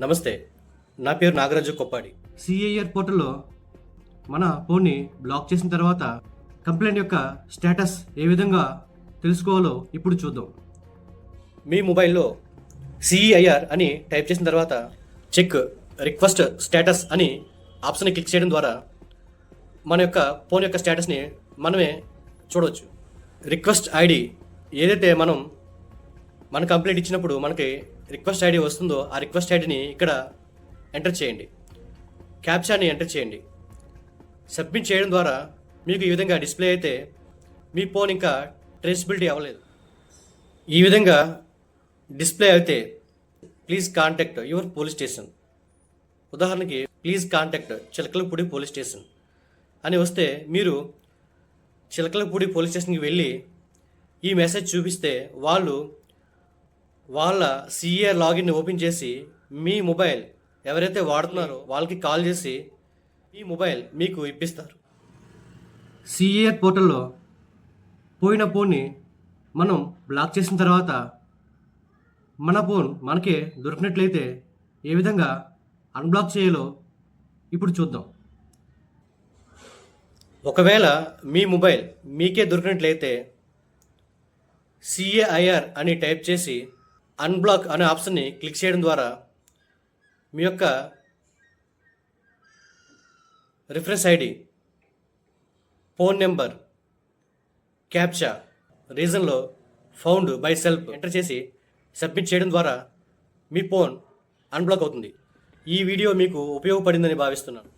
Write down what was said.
నమస్తే నా పేరు నాగరాజు కొప్పాడి. సిఐఆర్ పోర్టల్లో మన ఫోన్ని బ్లాక్ చేసిన తర్వాత కంప్లైంట్ యొక్క స్టేటస్ ఏ విధంగా తెలుసుకోవాలో ఇప్పుడు చూద్దాం. మీ మొబైల్లో సిఈఐఆర్ అని టైప్ చేసిన తర్వాత చెక్ రిక్వెస్ట్ స్టేటస్ అని ఆప్షన్ని క్లిక్ చేయడం ద్వారా మన యొక్క ఫోన్ యొక్క స్టేటస్ని మనమే చూడవచ్చు. రిక్వెస్ట్ ఐడి ఏదైతే మనం మన కంప్లైంట్ ఇచ్చినప్పుడు మనకి రిక్వెస్ట్ ఐడి వస్తుందో ఆ రిక్వెస్ట్ ఐడిని ఇక్కడ ఎంటర్ చేయండి. క్యాప్చాని ఎంటర్ చేయండి. సబ్మిట్ చేయడం ద్వారా మీకు ఈ విధంగా డిస్ప్లే అయితే మీ ఫోన్ ఇంకా ట్రేసిబిలిటీ అవ్వలేదు. ఈ విధంగా డిస్ప్లే అయితే please contact your police station. ఉదాహరణకి please contact Chilakalapudi police station అని వస్తే మీరు చిలకలపూడి పోలీస్ స్టేషన్కి వెళ్ళి ఈ మెసేజ్ చూపిస్తే వాళ్ళు వాళ్ళ సిఏ లాగిన్ ఓపెన్ చేసి మీ మొబైల్ ఎవరైతే వాడుతున్నారో వాళ్ళకి కాల్ చేసి ఈ మొబైల్ మీకు ఇప్పిస్తారు. సిఏ పోర్టల్లో పోయిన ఫోన్ని మనం బ్లాక్ చేసిన తర్వాత మన ఫోన్ మనకే దొరికినట్లయితే ఏ విధంగా అన్బ్లాక్ చేయాలో ఇప్పుడు చూద్దాం. ఒకవేళ మీ మొబైల్ మీకే దొరికినట్లయితే సిఏఐఆర్ అని టైప్ చేసి అన్బ్లాక్ అనే ఆప్షన్ని క్లిక్ చేయడం ద్వారా మీ యొక్క reference ID phone number captcha రీజన్లో found by self enter చేసి సబ్మిట్ చేయడం ద్వారా మీ ఫోన్ అన్బ్లాక్ అవుతుంది. ఈ వీడియో మీకు ఉపయోగపడిందని భావిస్తున్నాను.